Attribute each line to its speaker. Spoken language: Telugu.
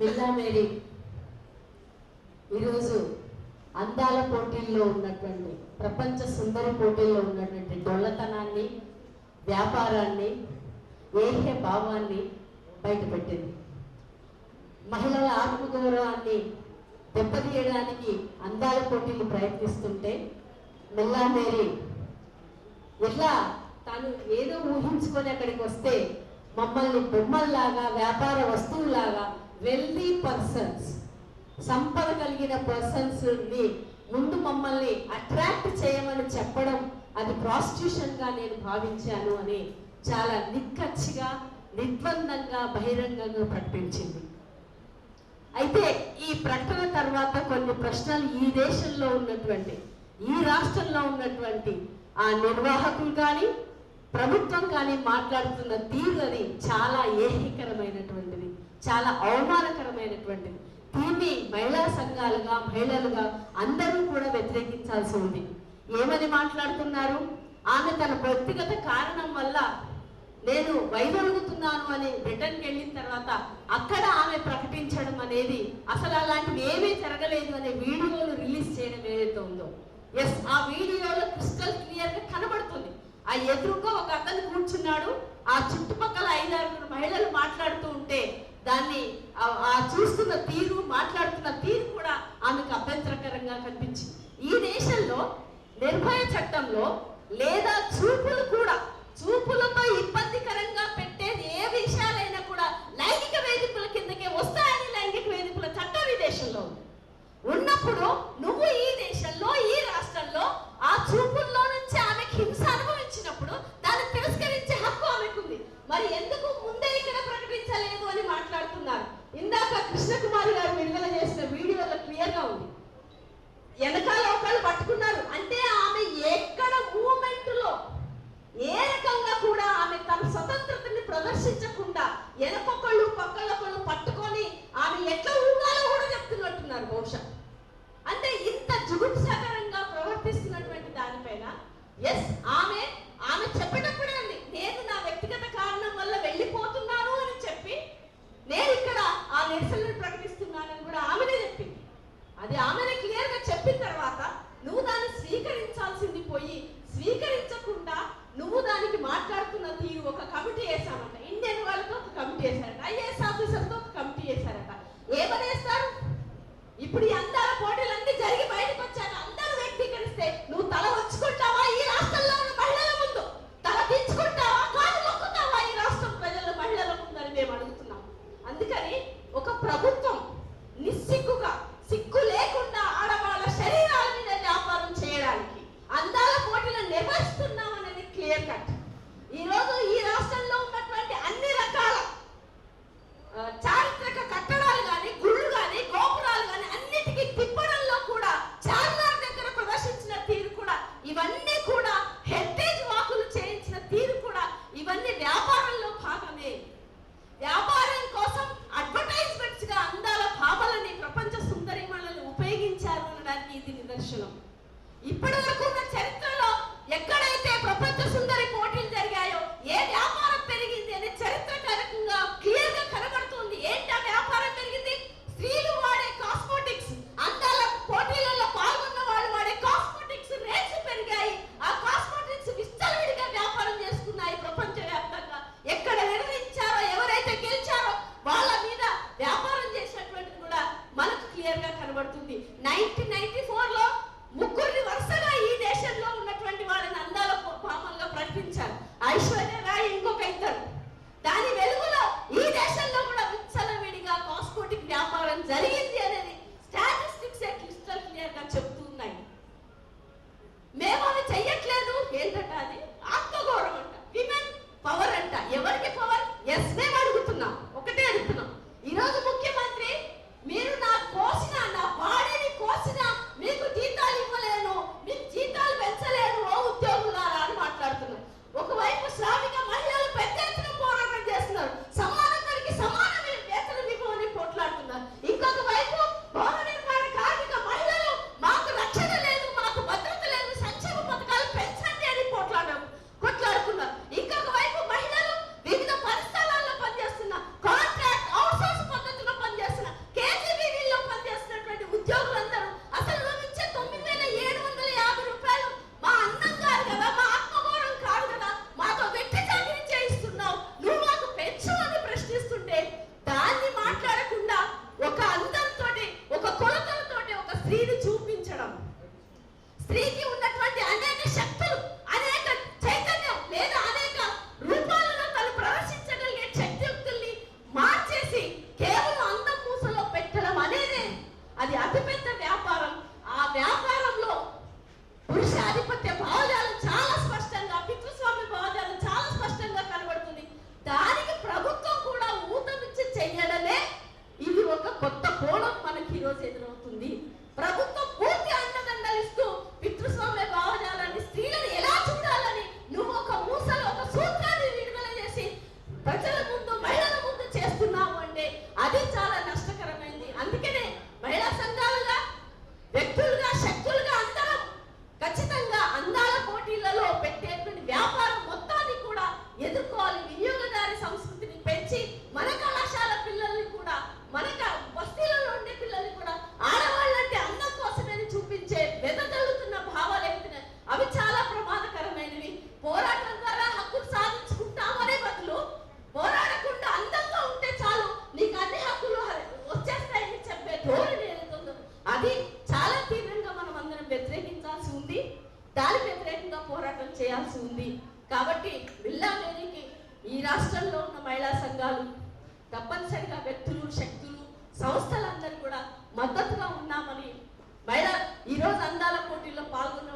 Speaker 1: మిల్లా మేరీ ఈరోజు అందాల పోటీల్లో ఉన్నటువంటి ప్రపంచ సుందర పోటీల్లో ఉన్నటువంటి డొల్లతనాన్ని వ్యాపారాన్ని ఏహ్య భావాన్ని బయటపెట్టింది మహిళల ఆత్మగౌరవాన్ని దెబ్బతీయడానికి అందాల పోటీలు ప్రయత్నిస్తుంటే మిల్లా మేరీ తాను ఏదో ఊహించుకొని అక్కడికి వస్తే మమ్మల్ని బొమ్మల్లాగా వ్యాపార వస్తువులాగా వెల్దీ పర్సన్స్ సంపద కలిగిన పర్సన్స్ నుండి ముందు మమ్మల్ని అట్రాక్ట్ చేయమని చెప్పడం అది ప్రాస్టిట్యూషన్గా నేను భావించాను అని చాలా నిక్కచ్చిగా నిర్బంధంగా బహిరంగంగా ప్రకటించింది. అయితే ఈ ప్రకటన తర్వాత కొన్ని ప్రశ్నలు ఈ దేశంలో ఉన్నటువంటి ఈ రాష్ట్రంలో ఉన్నటువంటి ఆ నిర్వాహకులు కానీ ప్రభుత్వం కానీ మాట్లాడుతున్న తీరు అది చాలా ఏకీకరమైనటువంటి చాలా అవమానకరమైనటువంటిది. దీన్ని మహిళా సంఘాలుగా మహిళలుగా అందరూ కూడా వ్యతిరేకించాల్సి ఉంది. ఏమని మాట్లాడుతున్నారు? ఆమె తన వ్యక్తిగత కారణం వల్ల నేను వైదొలుగుతున్నాను అని బ్రిటన్కి వెళ్ళిన తర్వాత అక్కడ ఆమె ప్రకటించడం అనేది అసలు అలాంటివి ఏమీ జరగలేదు అనే వీడియోలు రిలీజ్ చేయడం ఏదైతే ఉందో. ఎస్ ఆ వీడియోలో క్రిస్టల్ క్లియర్గా కనబడుతుంది. ఆ ఎదురుగా ఒక అతను కూర్చున్నాడు. ఆ చుట్టూ దాన్ని ఆ- చూస్తున్న తీరు మాట్లాడుతున్న తీరు కూడా ఆమెకు అభ్యంతరకరంగా కనిపించింది. ఈ దేశంలో నిర్భయ చట్టంలో లేదా చూపులు కూడా ఎస్ ఆమె ఆమె చెప్పేటప్పుడే అండి నేను నా వ్యక్తిగత కారణం వల్ల వెళ్ళిపోతున్నాను అని చెప్పి నేను ఇక్కడ ఆ నిరసనను ప్రకటిస్తున్నానని కూడా ఆమెనే చెప్పింది. అది ఆమెనే క్లియర్గా చెప్పిన తర్వాత నువ్వు దాన్ని స్వీకరించాల్సింది పోయి స్వీకరించకుండా నువ్వు దానికి మాట్లాడుతున్న తీరు ఒక కమిటీ వేసామంట ఇండియన్ వాళ్ళతో ఒక కమిటీ వేశారట. ఐఏఎస్ ఆఫీసర్తో ఒక కమిటీ వేశారట. ఏమని వేస్తారు ఇప్పుడు ఈ అందాల పోటీలన్నీ జరిగి బయటకు వచ్చాక అందరూ వ్యక్తీకరిస్తే నువ్వు తల వచ్చుకుంటావా ఈ Douglas!
Speaker 2: వ్యతిరేకంగా పోరాటం చేయాల్సి ఉంది. కాబట్టి బిల్లా మేరీకి ఈ రాష్ట్రంలో ఉన్న మహిళా సంఘాలు తప్పనిసరిగా వ్యక్తులు శక్తులు సంస్థలందరూ కూడా మద్దతుగా ఉన్నామని మహిళా ఈ రోజు అందాల పోటీల్లో పాల్గొన్న